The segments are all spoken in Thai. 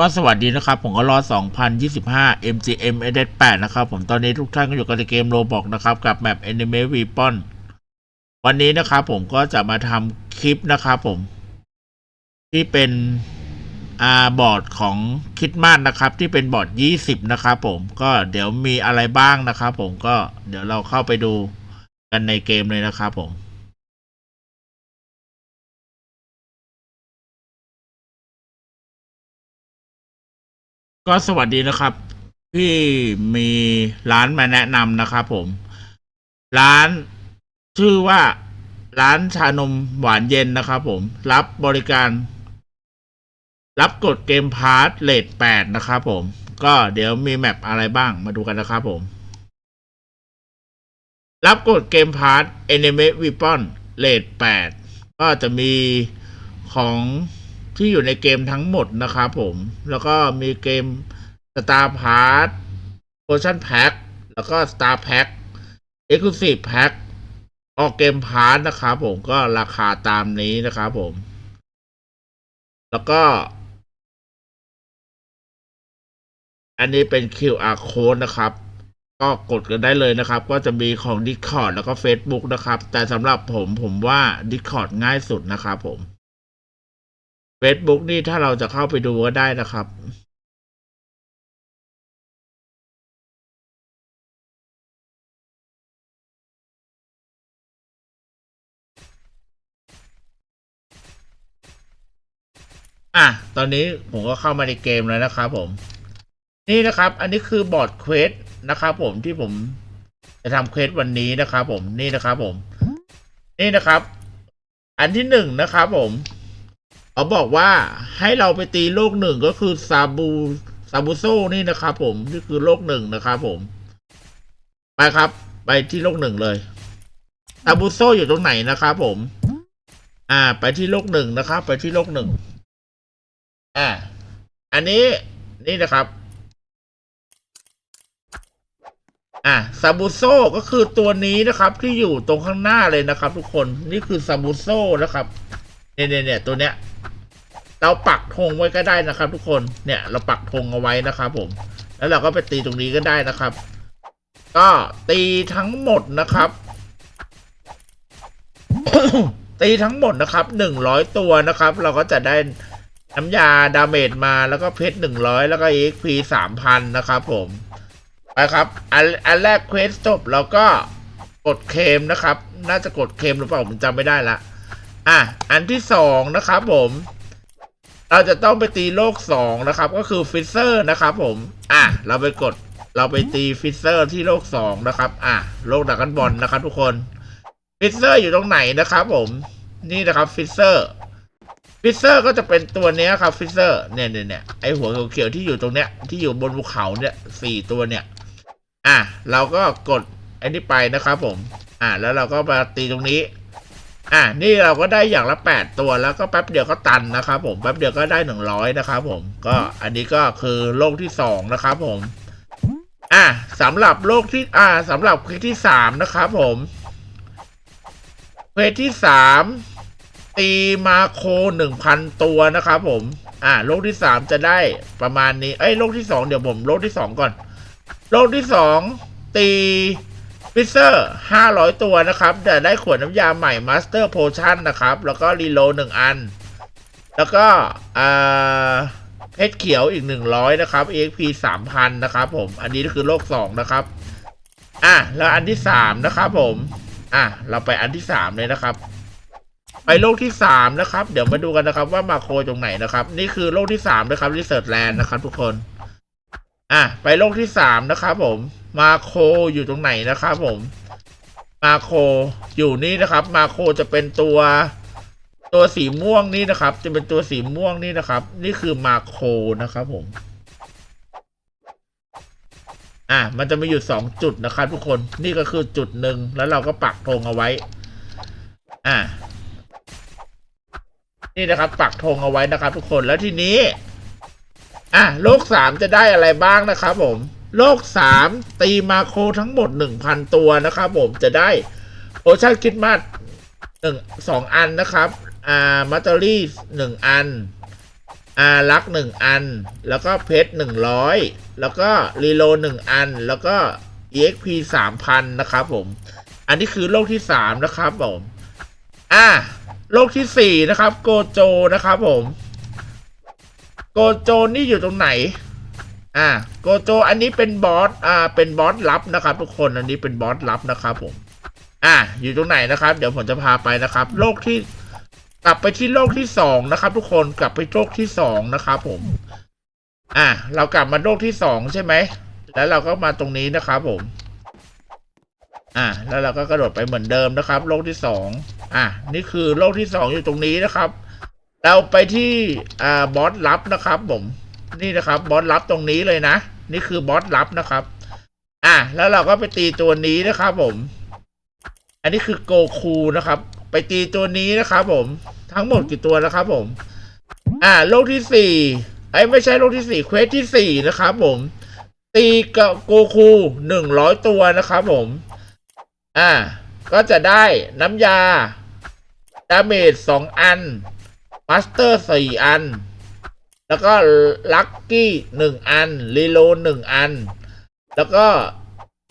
ก็สวัสดีนะครับ ผมก็รอ2025 MGM e d 8นะครับ ผมตอนนี้ทุกท่านก็อยู่กับในเกมโรบอกนะครับ กับแมป Anime w e p o n วันนี้นะครับผมก็จะมาทำคลิปนะครับผม ที่เป็นอาบอร์ดของคิดมานนะครับ ที่เป็นบอร์ด 20 นะครับผมก็เดี๋ยวมีอะไรบ้างนะครับผมก็เดี๋ยวเราเข้าไปดูกันในเกมเลยนะครับผม ก็สวัสดีนะครับ พี่มีร้านมาแนะนำนะครับผม ร้านชื่อว่าร้านชานมหวานเย็นนะครับผม รับบริการ รับกดเกมพาร์ทเลทแปดนะครับผม ก็เดี๋ยวมีแมปอะไรบ้างมาดูกันนะครับผม รับกดเกมพาร์ท Enemy Weapon เลทแปดก็จะมีของ ที่อยู่ในเกมทั้งหมดนะครับผม แล้วก็มีเกม Star p a r t Potion Pack แล้วก็ Star Pack Exclusive Pack ออกเกมพาร์ทนะครับผมก็ราคาตามนี้นะครับผม แล้วก็ อันนี้เป็น QR code นะครับ ก็กดกันได้เลยนะครับ ก็จะมีของ Discord แล้วก็ Facebook นะครับ แต่สำหรับผมผมว่า Discord ง่ายสุดนะครับผม Facebook นี่ถ้าเราจะเข้าไปดูก็ได้นะครับอะตอนนี้ผมก็เข้ามาในเกมแล้วนะครับผม นี่นะครับ อันนี้คือบอร์ดเควสนะครับผมที่ผมจะทำเควสวันนี้นะครับผมนี่นะครับผม นี่นะครับ อันที่หนึ่งนะครับผม เขาบอกว่าให้เราไปตีโลกหนึ่งก็คือซาบูซาบูโซนี่นะครับผมนี่คือโลกหนึ่งนะครับผม ไปครับ ไปที่โลกหนึ่งเลยซาบูโซอยู่ตรงไหนนะครับผม อ่า ไปที่โลกหนึ่งนะครับ ไปที่โลกหนึ่งอ่า อันนี้นี่นะครับ อะซาบูโซก็คือตัวนี้นะครับ ที่อยู่ตรงข้างหน้าเลยนะครับ ทุกคนนี่คือซาบูโซนะครับเนี่ยเนี่ยเนี่ยตัวเนี้ย เราปักธงไว้ก็ได้นะครับ ทุกคนเนี่ยเราปักธงเอาไว้นะครับผม แล้วเราก็ไปตีตรงนี้ก็ได้นะครับ ก็ตีทั้งหมดนะครับ ตีทั้งหมดนะครับหนึ่งร้อยตัวนะครับ เราก็จะได้น้ำยาดาเมจมาแล้วก็เพชรหนึ่งร้อยแล้วก็เอ็กพีสามพันนะครับผมไปครับอันอันแรกเควสจบเราก็กดเคมนะครับ น่าจะกดเคมหรือเปล่าผมจำไม่ได้ละ อะ อันที่สองนะครับผม เราจะต้องไปตีโลกสองนะครับ ก็คือฟิเซอร์นะครับ ผม อะ เราไปกด เราไปตีฟิเซอร์ที่โลกสองนะครับ อะ โลกดักกันบอลนะครับ ทุกคน ฟิเซอร์อยู่ตรงไหนนะครับ ผม นี่นะครับฟิเซอร์ฟิเซอร์ก็จะเป็นตัวเนี้ยครับฟิเซอร์เนี่ยเนี่ยเนี่ยไอหัวเขียวๆที่อยู่ตรงเนี้ยที่อยู่บนภูเขาเนี่ยสี่ตัวเนี่ย อะ เราก็กดอ้นี่ไปนะครับ ผม อะแล้วเราก็มาตีตรงนี้ อะนี่เราก็ได้อย่างละแปดตัวแล้วก็แป๊บเดียวก็ตันนะครับผมแป๊บเดียวก็ได้หนึ่งร้อยนะครับผมก็อันนี้ก็คือโลกที่สองนะครับผมอะสำหรับโลกที่อ่าสำหรับเควสที่สามนะครับผมเควสที่สามตีมาโคหนึ่งพันตัวนะครับผมอะโลกที่สามจะได้ประมาณนี้เอ้ยโลกที่สองเดี๋ยวผมโลกที่สองก่อน โลกที่สองตี ฟิเซอร์ห้าร้อยตัวนะครับแต่ได้ขวดน้ำยาใหม่มาสเตอร์โพชั่นนะครับ แล้วก็รีโลหนึ่งอัน แล้วก็เพชรเขียวอีกหนึ่งร้อยนะครับ EXP สามพันนะครับผม อันนี้ก็คือโลกสองนะครับ อะ แล้วอันที่สามนะครับผม อะ เราไปอันที่สามเลยนะครับ ไปโลกที่สามนะครับ เดี๋ยวมาดูกันนะครับว่ามาโคตรงไหนนะครับ นี่คือโลกที่สามนะครับรีเสิร์ชแลนด์นะครับทุกคน อะไปโลกที่สามนะครับผมมาโคอยู่ตรงไหนนะครับผมมาโคอยู่นี่นะครับ มาโคจะเป็นตัว ตัวสีม่วงนี่นะครับ จะเป็นตัวสีม่วงนี่นะครับ นี่คือมาโคนะครับผม อะมันจะมีอยู่สองจุดนะครับ ทุกคนนี่ก็คือจุดหนึ่งแล้วเราก็ปักธงเอาไว้ อะนี่นะครับ ปักธงเอาไว้นะครับ ทุกคนแล้วทีนี้ อะโลกสามจะได้อะไรบ้างนะครับผมโลกสามตีมาโคทั้งหมดหนึ่งพันตัวนะครับผมจะได้โอชั่นคิดมาสหนึ่งสองอันนะครับอ่ามัตเตอรี่หนึ่งอันอ่าลักหนึ่งอัน แล้วก็เพชรหนึ่งร้อยแล้วก็รีโลหนึ่งอัน แล้วก็ exp สามพันนะครับผม อันนี้คือโลกที่สามนะครับผม อ่า โลกที่สี่นะครับ โกโจนะครับผม โกโจนี่อยู่ตรงไหน อ่า โกโจอันนี้เป็นบอส อ่า เป็นบอสลับนะครับ ทุกคน อันนี้เป็นบอสลับนะครับผม อ่า อยู่ตรงไหนนะครับ เดี๋ยวผมจะพาไปนะครับ โลกที่ กลับไปที่โลกที่สองนะครับ ทุกคน กลับไปโลกที่สองนะครับผม อ่า เรากลับมาโลกที่สองใช่ไหม แล้วเราก็มาตรงนี้นะครับผม อ่า แล้วเราก็กระโดดไปเหมือนเดิมนะครับ โลกที่สอง อะนี่คือโลกที่สองอยู่ตรงนี้นะครับ เราไปที่อ่าบอสลับนะครับผมนี่นะครับบอสลับตรงนี้เลยนะ นี่คือบอสลับนะครับ อะแล้วเราก็ไปตีตัวนี้นะครับผม อันนี้คือโกคูนะครับ ไปตีตัวนี้นะครับผมทั้งหมดกี่ตัวนะครับผม อ่าโลกที่สี่ไอ้ไม่ใช่โลกที่สี่เควสที่สี่นะครับผม ตีกับโกคูหนึ่งร้อยตัวนะครับผม อ่า ก็จะได้น้ำยาดาเมจสองอัน มาสเตอร์สี่อัน แล้วก็ลัคกี้หนึ่งอันรีโลหนึ่งอัน แล้วก็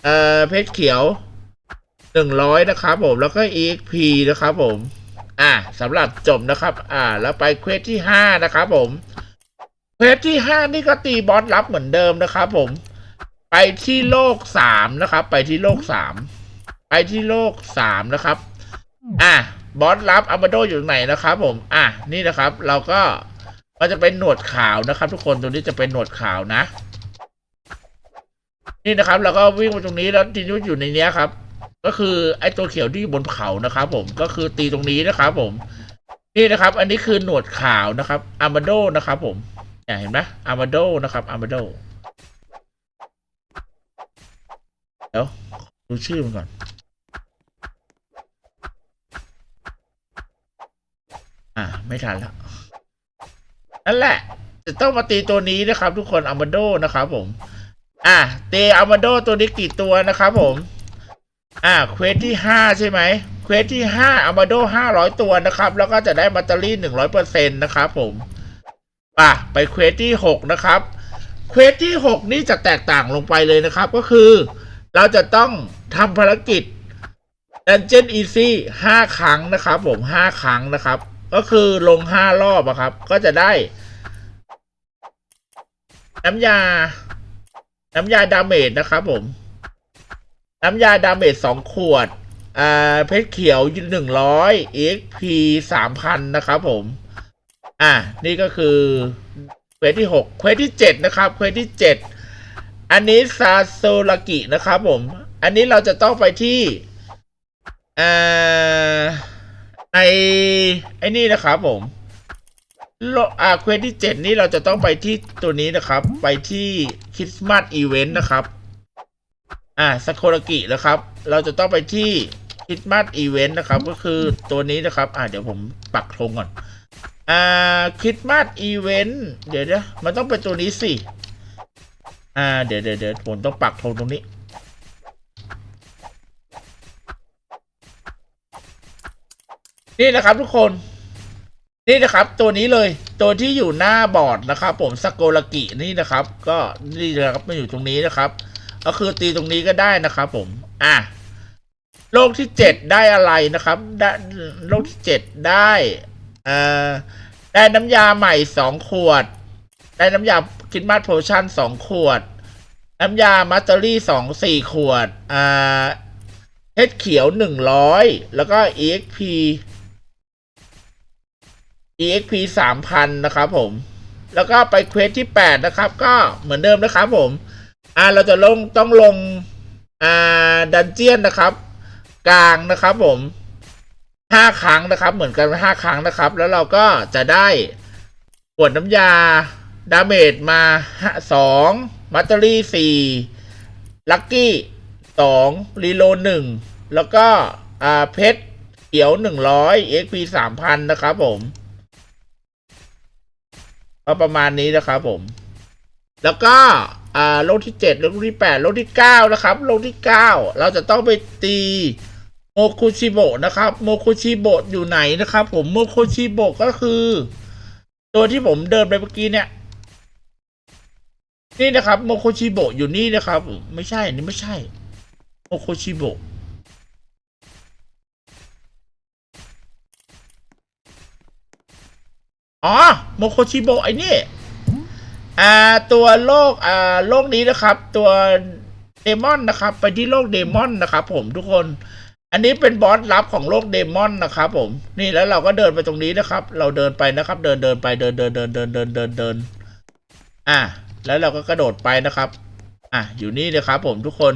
เอ่อเพชรเขียวหนึ่งร้อยนะครับผมแล้วก็ EXP นะครับผมอ่าสำหรับจบนะครับ อ่า แล้วไปเควสที่ห้านะครับผมเควสที่ห้านี่ก็ตีบอสรับเหมือนเดิมนะครับผม ไปที่โลกสามนะครับ ไปที่โลกสามไปที่โลกสามนะครับ อะ บอสรับอามาโดอยู่ตรงไหนนะครับผม อะ นี่นะครับ เราก็มันจะเป็นหนวดขาวนะครับ ทุกคนตรงนี้จะเป็นหนวดขาวนะ นี่นะครับเราก็วิ่งมาตรงนี้แล้วทีนี้อยู่ในเนี้ยครับ ก็คือไอ้ตัวเขียวที่อยู่บนเขานะครับ ผมก็คือตีตรงนี้นะครับ ผม นี่นะครับ อันนี้คือหนวดขาวนะครับอามาโดนะครับผมเนี่ยเห็นไหมอามาโดนะครับอามาโดเดี๋ยวดูชื่อมันก่อน อ่า ไม่ทันแล้วนั่นแหละ จะต้องมาตีตัวนี้นะครับ ทุกคนอามาโดนะครับผม อะตีอามาโดตัวนี้กี่ตัวนะครับผม อ่าเควสที่ห้าใช่ไหมเควสที่ห้าอามาโดห้าร้อยตัวนะครับ แล้วก็จะได้แบตเตอรี่หนึ่งร้อยเปอร์เซ็นต์นะครับผมป่ะไปเควสที่หกนะครับเควสที่หกนี่จะแตกต่างลงไปเลยนะครับ ก็คือ เราจะต้องทำภารกิจ Dungeon Easy ห้าครั้งนะครับ ผมห้าครั้งนะครับ ก็คือลงห้ารอบอะครับ ก็จะได้ น้ำยา น้ำยาดาเมจนะครับผม น้ำยาดาเมจสองขวด อ่า เพชรเขียวหนึ่งร้อย EXP สามพันนะครับผม อ่า นี่ก็คือเควสที่หกเควสที่เจ็ดนะครับเควสที่เจ็ดอันนี้ซาโซลากินะครับผม อันนี้เราจะต้องไปที่อ่า ในไอ้นี่นะครับผมโลอ่าเควสที่เจ็ดนี้เราจะต้องไปที่ตัวนี้นะครับ ไปที่คริสต์มาสอีเวนต์นะครับ อ่าสโคลากินะครับ เราจะต้องไปที่คริสต์มาสอีเวนต์นะครับ ก็คือตัวนี้นะครับ อ่าเดี๋ยวผมปักธงก่อน อ่าคริสต์มาสอีเวนต์เดี๋ยวนะมันต้องเป็นตัวนี้สิ อ่า เดี๋ยวเดี๋ยวเดี๋ยวผมต้องปักธงตรงนี้ นี่นะครับทุกคน นี่นะครับ ตัวนี้เลย ตัวที่อยู่หน้าบอร์ดนะครับ ผมสโกลากินี่นะครับ ก็นี่นะครับมาอยู่ตรงนี้นะครับ ก็คือตีตรงนี้ก็ได้นะครับ ผม อะโลกที่เจ็ดได้อะไรนะครับได้โลกที่เจ็ดได้อ่อได้น้ำยาใหม่สองขวด ได้น้ำยาคิดมาสโพชั่นสองขวด น้ำยามัตเตอรี่สองสี่ขวด อ่าเพชรเขียวหนึ่งร้อยแล้วก็ exp exp สามพันนะครับผม แล้วก็ไปเควสที่แปดนะครับ ก็เหมือนเดิมนะครับผม อ่าเราจะลงต้องลง อ่า ดันเจียนนะครับ กลางนะครับผมห้าครั้งนะครับ เหมือนกันห้าครั้งนะครับ แล้วเราก็จะได้ขวดน้ำยา ดาเมจมาสองมัตเตอรี่สี่ลัคกี้สองรีโลหนึ่งแล้วก็ อ่า เพชรเขียวหนึ่งร้อยเอ็กพีสามพันนะครับผม ก็ประมาณนี้นะครับผม แล้วก็อ่าโลกที่เจ็ดโลกที่แปดโลกที่เก้านะครับ โลกที่เก้าเราจะต้องไปตีโมคุชิโบะนะครับ โมคุชิโบะอยู่ไหนนะครับ ผมโมคุชิโบะก็คือ ตัวที่ผมเดินไปเมื่อกี้เนี่ยนี่นะครับโมโคชิโบะอยู่นี่นะครับ ไม่ใช่นนี่ไม่ใช่โมโคชิโบะ อ๋อโมโคชิโบไอ้นี่อ่าตัวโลกอ่าโลกนี้นะครับ ตัวเดมอนนะครับ ไปที่โลกเดมอนนะครับ ผมทุกคน อันนี้เป็นบอสลับของโลกเดมอนนะครับผม นี่แล้วเราก็เดินไปตรงนี้นะครับ เราเดินไปนะครับ เดินเดินไปเดินเดินเดินเดินเดินเดินเดินอะแล้วเราก็กระโดดไปนะครับ อะอยู่นี่นะครับผมทุกคน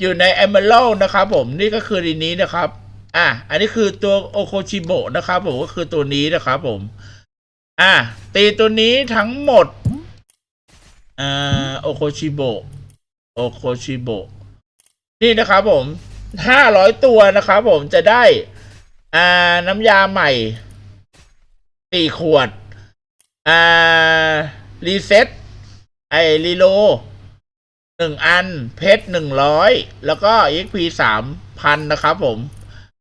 อยู่ในแอมเบลนะครับผมนี่ก็คือดีนี้นะครับ อะอันนี้คือตัวโอโคชิโบะนะครับผมก็คือตัวนี้นะครับผม อะตีตัวนี้ทั้งหมดอ่าโอโคชิโบะโอโคชิโบะนี่นะครับผมห้าร้อยตัวนะครับผมจะได้อ่าน้ำยาใหม่สี่ขวดอ่ารีเซ็ตไอรีโลหนึ่งอัน เพชรหนึ่งร้อยแล้วก็ XP สามพันนะครับผม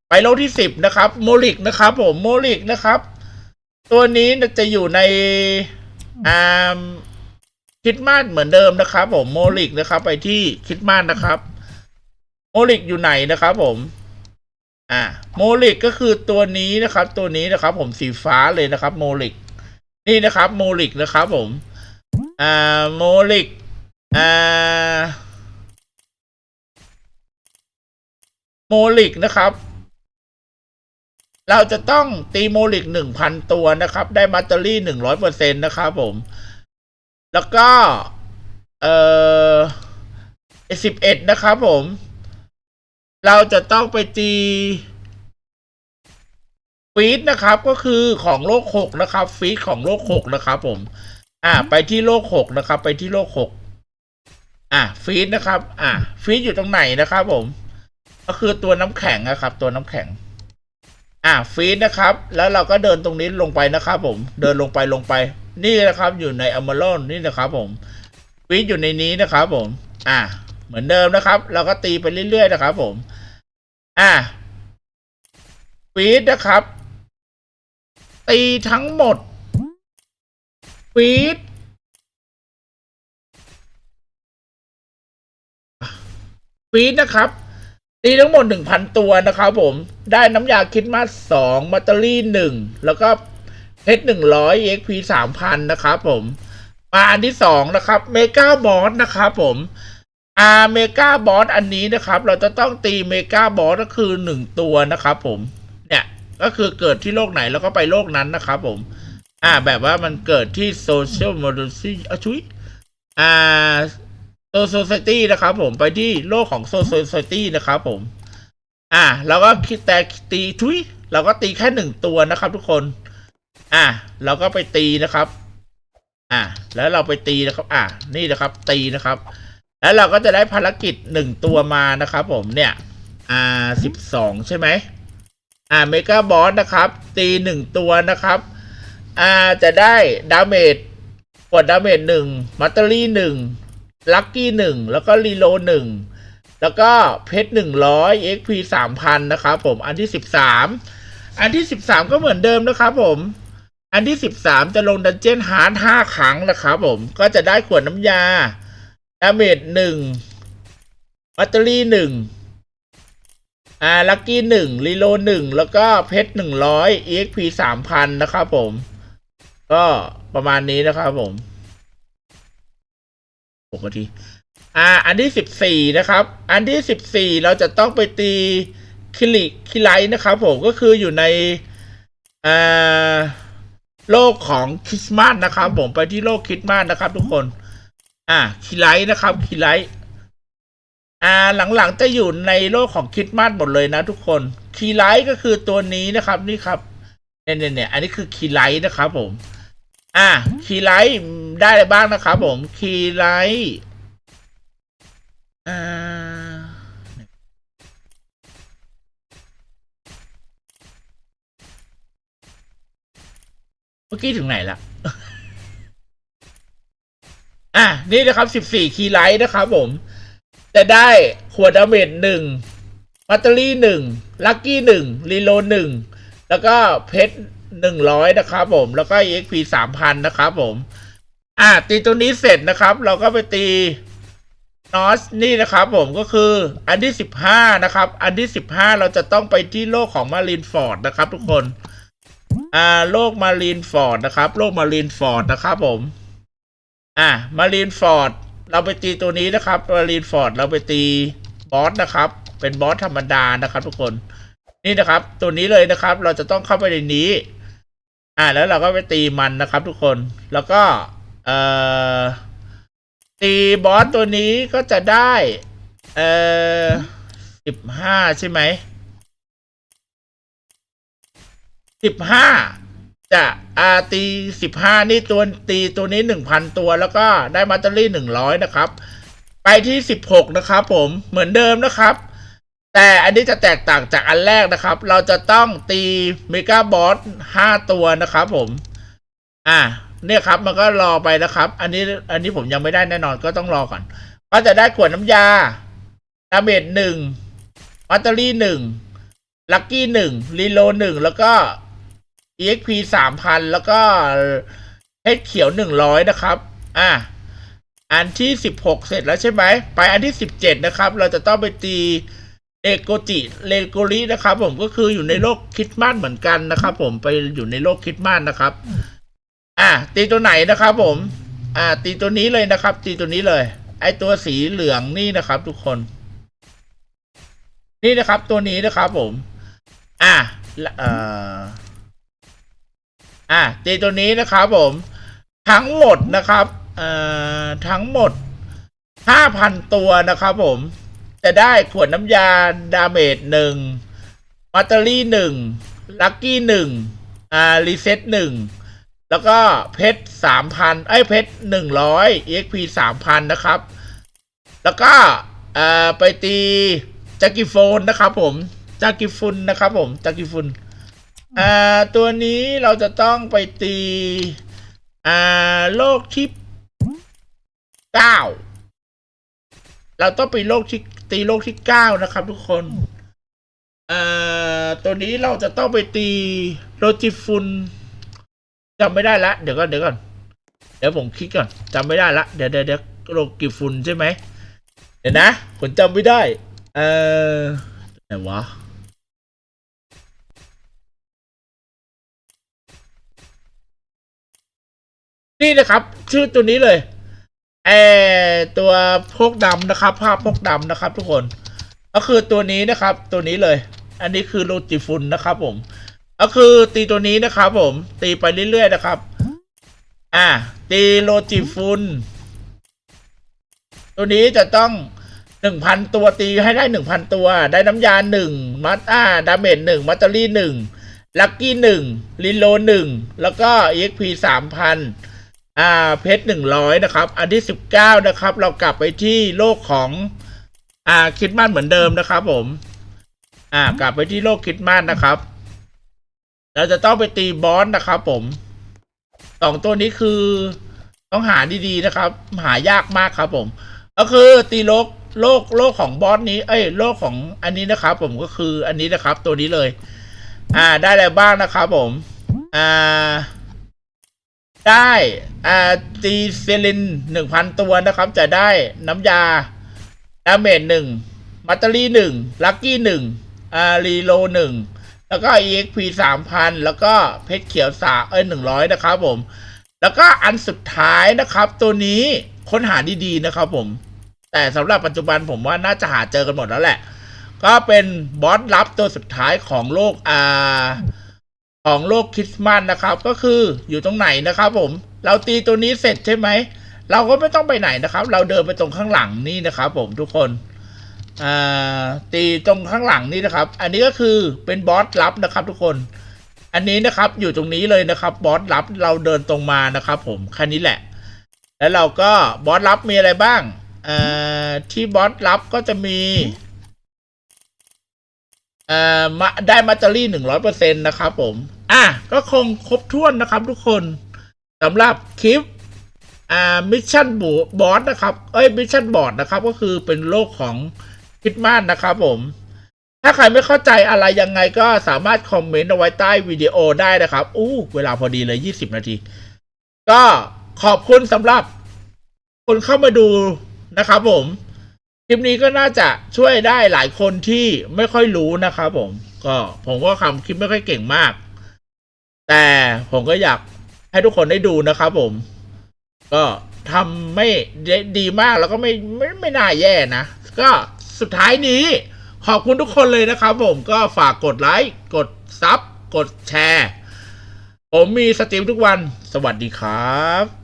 ไปโลที่สิบนะครับ โมลิกนะครับผม โมลิกนะครับ ตัวนี้จะอยู่ในอ่าคิดมาสเหมือนเดิมนะครับ ผมโมลิกนะครับ ไปที่คิดมาสนะครับ โมลิกอยู่ไหนนะครับผม อ่าโมลิกก็คือตัวนี้นะครับ ตัวนี้นะครับ ผมสีฟ้าเลยนะครับ โมลิกนี่นะครับ โมลิกนะครับ ผม อ่าโมลิกอ่าโมลิกนะครับ เราจะต้องตีโมลิกหนึ่งพันตัวนะครับ ได้มัตเตอรี่หนึ่งร้อยเปอร์เซ็นต์นะครับผม แล้วก็ เอ่อสิบเอ็ดนะครับผม เราจะต้องไปตีฟีดนะครับ ก็คือของโลกหกนะครับฟีดของโลกหกนะครับ ผม อ่า ไปที่โลกหกนะครับ ไปที่โลกหกอ่าฟีดนะครับ อ่าฟีดอยู่ตรงไหนนะครับ ผม ก็คือตัวน้ำแข็งนะครับ ตัวน้ำแข็ง อ่าฟีดนะครับ แล้วเราก็เดินตรงนี้ลงไปนะครับ ผม เดินลงไปลงไป นี่นะครับ อยู่ในอ m ม r ร n นี่นะครับ ผมฟีดอยู่ในนี้นะครับ ผม อ่า เหมือนเดิมนะครับ เราก็ตีไปเรื่อยๆนะครับ ผม อ่าฟีดนะครับ ตีทั้งหมดฟีดฟีดนะครับ ตีทั้งหมดหนึ่งพันตัวนะครับผม ได้น้ำยาคิดมาสองมัตเตอรี่หนึ่งแล้วก็เพชรหนึ่งร้อยเอ็กพีสามพันนะครับผมมาอันที่สองนะครับเมกาบอสนะครับผมอาเมกาบอสอันนี้นะครับ เราจะต้องตีเมกาบอสก็คือหนึ่งตัวนะครับผม เนี่ยก็คือเกิดที่โลกไหนแล้วก็ไปโลกนั้นนะครับผม อ่าแบบว่ามันเกิดที่โซเชียลโมเดลซี่อะชุยอ่า โซโซตี้นะครับผมไปที่โลกของโซโซตี้นะครับผม อ่าเราก็คิดแต่ตีทุยเราก็ตีแค่หนึ่งตัวนะครับ ทุกคน อ่าเราก็ไปตีนะครับ อ่าแล้วเราไปตีนะครับ อ่านี่นะครับ ตีนะครับ แล้วเราก็จะได้ภารกิจหนึ่งตัวมานะครับผมเนี่ย อ่าสิบสองใช่ไหมอ่าเมกาบอสนะครับ ตีหนึ่งตัวนะครับ อ่าจะได้ดาเมจกดดาเมจหนึ่งมัตเตอรี่หนึ่ง ลัคกี้หนึ่งแล้วก็รีโลหนึ่งแล้วก็เพชรหนึ่งร้อยเอ็กพีสามพันนะครับผมอันที่สิบสามอันที่สิบสามก็เหมือนเดิมนะครับผม อันที่สิบสามจะลงดันเจียนฮาร์ดห้าครั้งนะครับผมก็จะได้ขวดน้ำยาดาเมจหนึ่งมัตเตอรี่หนึ่งอ่าลัคกี้หนึ่งรีโลหนึ่งแล้วก็เพชรหนึ่งร้อย EXP สามพันนะครับผม ก็ประมาณนี้นะครับผม ปกติอ่า อันที่สิบสี่นะครับ อันที่สิบสี่เราจะต้องไปตีคิลิคิไลท์นะครับผมก็คืออยู่ในอ่าโลกของคริสต์มาสนะครับ ผมไปที่โลกคริสต์มาสนะครับ ทุกคน อ่าคิไลท์นะครับคิไลท์อ่าหลังๆจะอยู่ในโลกของคริดมาสหมดเลยนะ ทุกคนคีไลท์ก็คือตัวนี้นะครับ นี่ครับเนเนี่ยเนี่ยอันนี้คือคีไลท์นะครับผม อ่าคีไลท์ ได้อะไรบ้างนะครับผมคีไลท์อ่าเมื่อกี้ถึงไหนละอะ นี่นะครับสิบสี่คีไลท์นะครับผม จะได้ขวดดาเมจหนึ่งมัตเตอรี่หนึ่งลัคกี้หนึ่งรีโลหนึ่งแล้วก็เพชรหนึ่งร้อยนะครับผม แล้วก็ EXP สามพันนะครับผม อ่าตีตัวนี้เสร็จนะครับ เราก็ไปตีนอสนี่นะครับผมก็คืออันที่สิบห้านะครับ อันที่สิบห้าเราจะต้องไปที่โลกของมารีนฟอร์ดนะครับ ทุกคนอ่าโลกมารีนฟอร์ดนะครับ โลกมารีนฟอร์ดนะครับผม อ่ามารีนฟอร์ดเราไปตีตัวนี้นะครับมารีนฟอร์ดเราไปตีบอสนะครับ เป็นบอสธรรมดานะครับ ทุกคน นี่นะครับ ตัวนี้เลยนะครับ เราจะต้องเข้าไปในนี้ อ่าแล้วเราก็ไปตีมันนะครับ ทุกคนแล้วก็ เอ่อตีบอสตัวนี้ก็จะได้ เอ่อสิบห้าใช่ไหมสิบห้าจะอาตีสิบห้านี่ตัวตีตัวนี้หนึ่งพันตัวแล้วก็ได้มัตเตอรี่หนึ่งร้อยนะครับ ไปที่สิบหกนะครับผมเหมือนเดิมนะครับ แต่อันนี้จะแตกต่างจากอันแรกนะครับ เราจะต้องตีเมกาบอสห้าตัวนะครับผม อ่า เนี่ยครับ มันก็รอไปนะครับ อันนี้ อันนี้ผมยังไม่ได้แน่นอนก็ต้องรอก่อน ก็จะได้ขวดน้ำยาดาเมจหนึ่งมัตเตอรี่หนึ่งลัคกี้หนึ่งรีโลหนึ่งแล้วก็ EXP สามพันแล้วก็เพชรเขียวหนึ่งร้อยนะครับ อะอันที่สิบหกเสร็จแล้วใช่ไหมไปอันที่สิบเจ็ดนะครับ เราจะต้องไปตีเอกโกจิเลโกรินะครับ ผมก็คืออยู่ในโลกคิดมาสเหมือนกันนะครับ ผมไปอยู่ในโลกคิดมาสนะครับ อะตีตัวไหนนะครับผม อ่า ตีตัวนี้เลยนะครับ ตีตัวนี้เลย ไอตัวสีเหลืองนี่นะครับ ทุกคน นี่นะครับ ตัวนี้นะครับ ผม อะเอ่ออะตีตัวนี้นะครับผม ทั้งหมดนะครับเอ่อทั้งหมดห้าพันตัวนะครับผม จะได้ขวดน้ำยาดาเมจหนึ่งมัตเตอรี่หนึ่งลัคกี้หนึ่งอ่ารีเซ็ตหนึ่ง แล้วก็เพชรสามพันไอ้เพชรหนึ่งร้อย exp สามพันนะครับ แล้วก็ไปตีจักกิโฟนนะครับผมจักกิฟุนนะครับผมจักกิฟุนตัวนี้เราจะต้องไปตีโลกที่เก้าเราต้องไปโลกที่ตีโลกที่เก้านะครับทุกคนตัวนี้เราจะต้องไปตีโลจิฟุน จำไม่ได้ละ เดี๋ยวก่อนเดี๋ยวก่อน เดี๋ยวผมคิดก่อนจำไม่ได้ละ เดี๋ยวเดี๋ยวเดี๋ยวโลกิฟุนใช่ไหม เดี๋ยวนะผมจำไม่ได้ เออไหนวะนี่นะครับ ชื่อตัวนี้เลยเออตัวพกดำนะครับ ภาพพกดำนะครับ ทุกคน ก็คือตัวนี้นะครับ ตัวนี้เลย อันนี้คือโลจิฟุนนะครับผม ก็คือตีตัวนี้นะครับผม ตีไปเรื่อยๆนะครับ อ่า ตีโลจิฟุนตัวนี้จะต้องหนึ่งพันตัวตีให้ได้หนึ่งพันตัว ได้น้ำยาหนึ่งมัตอ่าดาเมจหนึ่งมัตเตอรี่หนึ่งลัคกี้หนึ่งลิโลหนึ่งแล้วก็ EXP สามพันอ่าเพชรหนึ่งร้อยนะครับ อันที่สิบเก้านะครับ เรากลับไปที่โลกของ อ่าคิดมานเหมือนเดิมนะครับผม อ่ากลับไปที่โลกคิดมานนะครับ เราจะต้องไปตีบอสนะครับผมสองตัวนี้คือต้องหาดีๆนะครับ หายากมากครับผม ก็คือตีโลกโลกโลกของบอสนี้ เอ้ยโลกของอันนี้นะครับ ผมก็คืออันนี้นะครับ ตัวนี้เลย อ่าได้อะไรบ้างนะครับผม อ่า ได้อ่าตีเซลินหนึ่งพันตัวนะครับ จะได้น้ำยาดาเมจหนึ่งมัตเตอรี่หนึ่งลัคกี้หนึ่งอ่ารีโลหนึ่ง แล้วก็ EXP สามพันแล้วก็เพชรเขียวสาเอ้ยหนึ่งร้อยนะครับผม แล้วก็อันสุดท้ายนะครับ ตัวนี้ค้นหาดีๆนะครับผม แต่สำหรับปัจจุบันผมว่าน่าจะหาเจอกันหมดแล้วแหละ ก็เป็นบอสลับตัวสุดท้ายของโลกอ่าของโลกคริสต์มาสนะครับ ก็คืออยู่ตรงไหนนะครับ ผม เราตีตัวนี้เสร็จใช่ไหมเราก็ไม่ต้องไปไหนนะครับ เราเดินไปตรงข้างหลังนี่นะครับ ผมทุกคน ตีตรงข้างหลังนี่นะครับ อันนี้ก็คือเป็นบอสลับนะครับทุกคน อันนี้นะครับอยู่ตรงนี้เลยนะครับบอสลับเราเดินตรงมานะครับ ผมแค่นี้แหละ แล้วเราก็บอสลับมีอะไรบ้างที่บอสลับก็จะมีมาได้มัตเตอรี่หนึ่งร้อยเปอร์เซ็นต์นะครับผม อะก็คงครบถ้วนนะครับทุกคนสำหรับคลิปมิชชั่นบูบอสนะครับ เอ้ยมิชชั่นบอร์ดนะครับ ก็คือเป็นโลกของ คิดมานนะครับผม ถ้าใครไม่เข้าใจอะไรยังไงก็สามารถคอมเมนต์เอาไว้ใต้วิดีโอได้นะครับอู้เวลาพอดีเลยยี่สิบนาที ก็ขอบคุณสำหรับคนเข้ามาดูนะครับผมคลิปนี้ก็น่าจะช่วยได้หลายคนที่ไม่ค่อยรู้นะครับผม ก็ผมก็ทำคลิปไม่ค่อยเก่งมาก แต่ผมก็อยากให้ทุกคนได้ดูนะครับผม ก็ทำไม่ดีมากแล้วก็ไม่ไม่ไม่น่าแย่นะ ก็ สุดท้ายนี้ ขอบคุณทุกคนเลยนะครับผมก็ฝากกดไลค์ กดซับกดแชร์ ผมมีสตรีมทุกวัน สวัสดีครับ